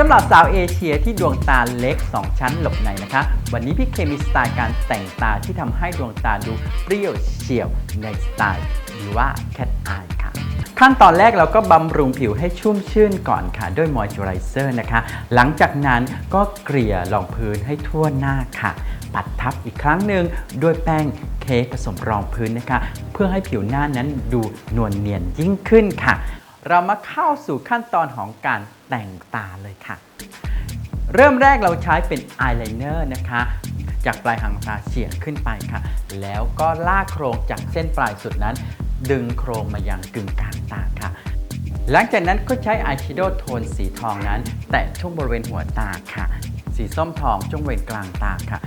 สำหรับสาวเอเชียที่ดวงตาเล็ก 2 ชั้นหลบในนะคะ วันนี้พี่เคมีสไตล์การแต่งตาที่ทำให้ดวงตาดูเปรี้ยวเฉียวในสไตล์หรือว่าแคทอายค่ะ ขั้นตอนแรกเราก็บำรุงผิวให้ชุ่มชื่นก่อนค่ะ ด้วยมอยเจอไรเซอร์นะคะ หลังจากนั้นก็เกลี่ยรองพื้นให้ทั่วหน้าค่ะ ปัดทับอีกครั้งหนึ่งด้วยแป้งเค้กผสมรองพื้นนะคะ เพื่อให้ผิวหน้านั้นดูนวลเนียนยิ่งขึ้นค่ะ เรามาเข้าสู่ขั้นตอนของการแต่งตาเลยค่ะ เริ่มแรกเราใช้เป็นอายไลเนอร์นะคะ จากปลายหางตาเฉียงขึ้นไปค่ะ แล้วก็ลากโครงจากเส้นปลายสุดนั้น ดึงโครงมายังกึ่งกลางตาค่ะ หลังจากนั้นก็ใช้อายแชโดว์โทนสีทองนั้น แตะช่วงบริเวณหัวตาค่ะ สีส้มทองช่วงบริเวณกลางตาค่ะ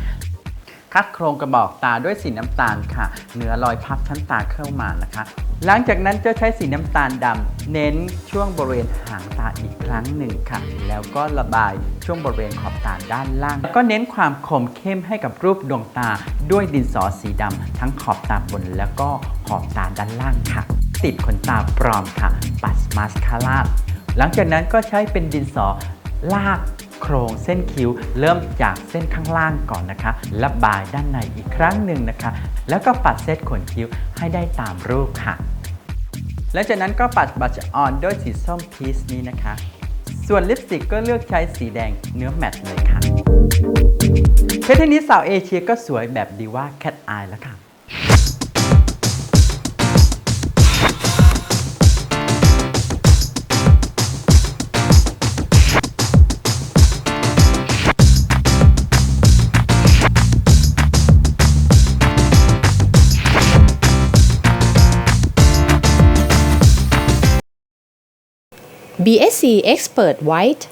คัดโครงกระบอกตาด้วยสีน้ำตาลค่ะ เหนือรอยพับชั้นตาเข้ามานะคะ หลังจากนั้นจะใช้สีน้ำตาลดำเน้นช่วงบริเวณหางตาอีกครั้งหนึ่งค่ะ แล้วก็ระบายช่วงบริเวณขอบตาด้านล่าง ก็เน้นความคมเข้มให้กับรูปดวงตา ด้วยดินสอสีดำทั้งขอบตาบนแล้วก็ขอบตาด้านล่างค่ะ ติดขนตาปลอมค่ะ ปัดมาสคาร่าหลังจากนั้นก็ใช้เป็นดินสอลาก โครงเส้นคิ้ว เริ่มจากเส้นข้างล่างก่อนนะคะระบายด้านในอีกครั้งหนึ่งนะคะ แล้วก็ปัดเซตขนคิ้วให้ได้ตามรูปค่ะ และจากนั้นก็ปัดบัชออนด้วยสีส้มพีชนี้นะคะ ส่วนลิปสติกก็เลือกใช้สีแดงเนื้อแมตต์เลยค่ะแค่ทีนี้สาวเอเชียก็สวยแบบดีว่าแคทอายแล้วค่ะ BSC Expert White